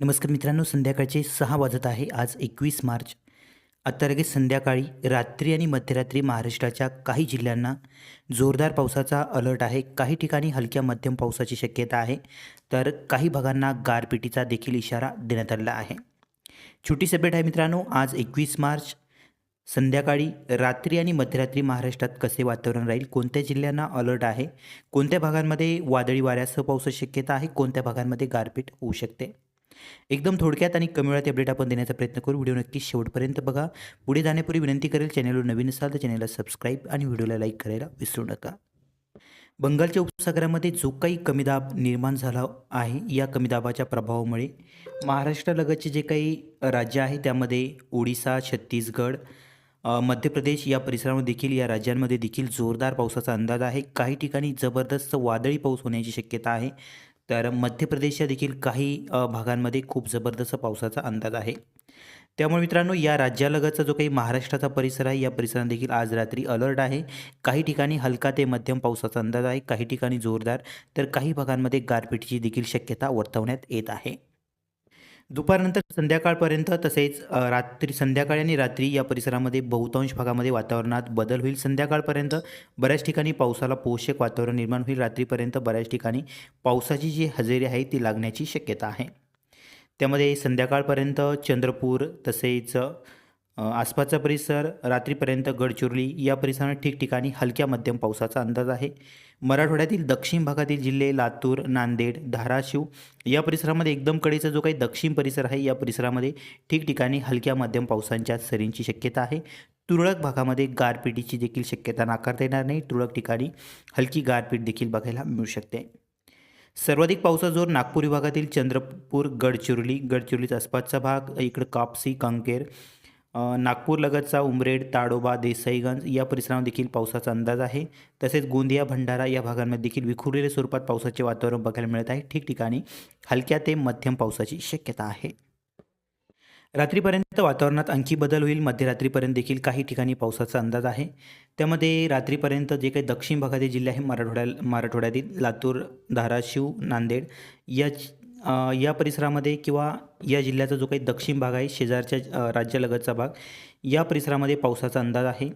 नमस्कार मित्रांनो संध्याकाळचे सहा वाजत आहे. आज एकवीस मार्च. आता लगेच संध्याकाळी रात्री आणि मध्यरात्री महाराष्ट्राच्या काही जिल्ह्यांना जोरदार पावसाचा अलर्ट आहे. काही ठिकाणी हलक्या मध्यम पावसाची शक्यता आहे. तर काही भागांना गारपिटीचा देखील इशारा देण्यात आलेला आहे. छोटी अपडेट आहे मित्रांनो आज एकवीस मार्च. संध्याकाळी रात्री आणि मध्यरात्री महाराष्ट्रात कसे वातावरण राहील? कोणत्या जिल्ह्यांना अलर्ट आहे? कोणत्या भागांमध्ये वादळी वाऱ्यासह पावसाची शक्यता आहे? कोणत्या भागांमध्ये गारपीट होऊ शकते? एकदम थोडक्यात आणि कमी वेळात अपडेट आपण देण्याचा प्रयत्न करू. व्हिडिओ नक्की शेवटपर्यंत बघा. पुढे जाण्यापूर्वी विनंती करेल चॅनलवर नवीन असाल तर चॅनलला सबस्क्राईब आणि व्हिडिओला लाईक करायला विसरू नका. बंगालच्या उपसागरामध्ये जो काही कमी दाब निर्माण झाला आहे या कमी दाबाच्या प्रभावामुळे महाराष्ट्रालगतचे जे काही राज्य आहे त्यामध्ये ओडिसा छत्तीसगड मध्य प्रदेश या परिसरामध्ये देखील या राज्यांमध्ये देखील जोरदार पावसाचा अंदाज आहे. काही ठिकाणी जबरदस्त वादळी पाऊस होण्याची शक्यता आहे. तर मध्य प्रदेशच्या देखील काही भागांमध्ये खूप जबरदस्त पावसाचा अंदाज आहे. त्यामुळे मित्रांनो या राज्यालगतचा जो काही महाराष्ट्राचा परिसर आहे या परिसरात देखील आज रात्री अलर्ट आहे. काही ठिकाणी हलका ते मध्यम पावसाचा अंदाज आहे काही ठिकाणी जोरदार तर काही भागांमध्ये गारपिटीची देखील शक्यता वर्तवण्यात येत आहे. दुपारनंतर संध्याकाळपर्यंत तसेच रात्री संध्याकाळी आणि रात्री या परिसरामध्ये बहुतांश भागामध्ये वातावरणात बदल होईल. संध्याकाळपर्यंत बऱ्याच ठिकाणी पावसाला पोषक वातावरण निर्माण होईल. रात्रीपर्यंत बऱ्याच ठिकाणी पावसाची जी हजेरी आहे ती लागण्याची शक्यता आहे. त्यामध्ये संध्याकाळपर्यंत चंद्रपूर तसेच आसपासचा परिसर रात्रीपर्यंत गडचिरोली या परिसरात ठिकठिकाणी हलक्या मध्यम पावसाचा अंदाज आहे. मराठवाड्यातील दक्षिण भागातील जिल्हे लातूर नांदेड धाराशिव या परिसरामध्ये एकदम कडेचा जो काही दक्षिण परिसर आहे या परिसरामध्ये ठिकठिकाणी हलक्या मध्यम पावसांच्या सरींची शक्यता आहे. तुरळक भागामध्ये गारपिटीची देखील शक्यता नाकारता येणार नाही. तुरळक ठिकाणी हलकी गारपीट देखील बघायला मिळू शकते. सर्वाधिक पावसाचा जोर नागपूर विभागातील चंद्रपूर गडचिरोली गडचिरोलीचा आसपासचा भाग इकडं कापसी कंकेर नागपूरलगतचा उमरेड ताडोबा देसाईगंज या परिसरामध्ये देखील पावसाचा अंदाज आहे. तसेच गोंदिया भंडारा या भागांमध्ये देखील विखुरलेल्या स्वरूपात पावसाचे वातावरण बघायला मिळत आहे. ठिकठिकाणी हलक्या ते मध्यम पावसाची शक्यता आहे. रात्रीपर्यंत वातावरणात आणखी बदल होईल. मध्यरात्रीपर्यंत देखील काही ठिकाणी पावसाचा अंदाज आहे. त्यामध्ये रात्रीपर्यंत जे काही दक्षिण भागातील जिल्हे आहे मराठवाड्या मराठवाड्यातील लातूर धाराशिव नांदेड या या परिसरामध्ये किंवा या जिल्ह्याचा जो काही दक्षिण भाग आहे शेजारच्या राज्यालगतचा भाग या परिसरामध्ये पावसाचा अंदाज आहे.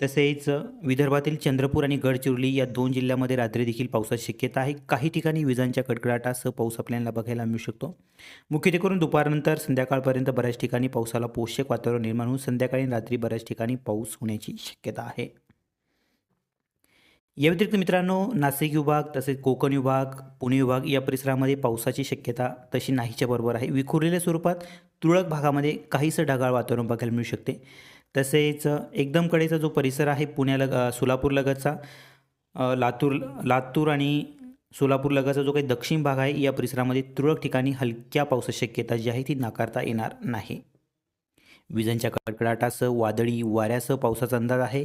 तसेच विदर्भातील चंद्रपूर आणि गडचिरोली या दोन जिल्ह्यामध्ये रात्री देखील पावसाची शक्यता आहे. काही ठिकाणी विजांच्या कडकडाटासह पाऊस आपल्याला बघायला मिळू शकतो. मुख्यत्वे करून दुपारनंतर संध्याकाळपर्यंत बऱ्याच ठिकाणी पावसाला पोषक वातावरण निर्माण होऊन संध्याकाळी रात्री बऱ्याच ठिकाणी पाऊस होण्याची शक्यता आहे. या व्यतिरिक्त मित्रांनो नाशिक विभाग तसेच कोकण विभाग पुणे विभाग या परिसरामध्ये पावसाची शक्यता तशी नाहीच्या बरोबर आहे. विखुरलेल्या स्वरूपात तुरळक भागामध्ये काहीसं ढगाळ वातावरण बघायला मिळू शकते. तसेच एकदम कडेचा जो परिसर आहे पुण्यालग सोलापूरलगतचा लातूर लातूर आणि सोलापूरलगतचा जो काही दक्षिण भाग आहे या परिसरामध्ये तुरळक ठिकाणी हलक्या पावसाची शक्यता जी आहे ती नाकारता येणार नाही. विजांच्या कडकडाटासह वादळी वाऱ्यासह पावसाचा अंदाज आहे.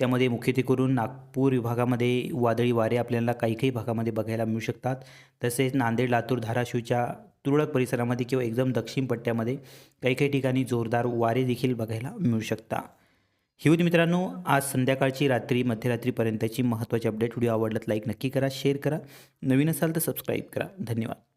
त्यामध्ये मुख्यत्वे करून नागपूर विभागामध्ये वादळी वारे आपल्याला काही काही भागामध्ये बघायला मिळू शकतात. तसेच नांदेड लातूर धाराशिवच्या तुरळक परिसरामध्ये किंवा एकदम दक्षिण पट्ट्यामध्ये काही काही ठिकाणी जोरदार वारे देखील बघायला मिळू शकता. ही होती मित्रांनो आज संध्याकाळची रात्री मध्यरात्रीपर्यंतची महत्त्वाची अपडेट व्हिडिओ आवडलात लाईक नक्की करा शेअर करा. नवीन असाल तर सबस्क्राईब करा. धन्यवाद.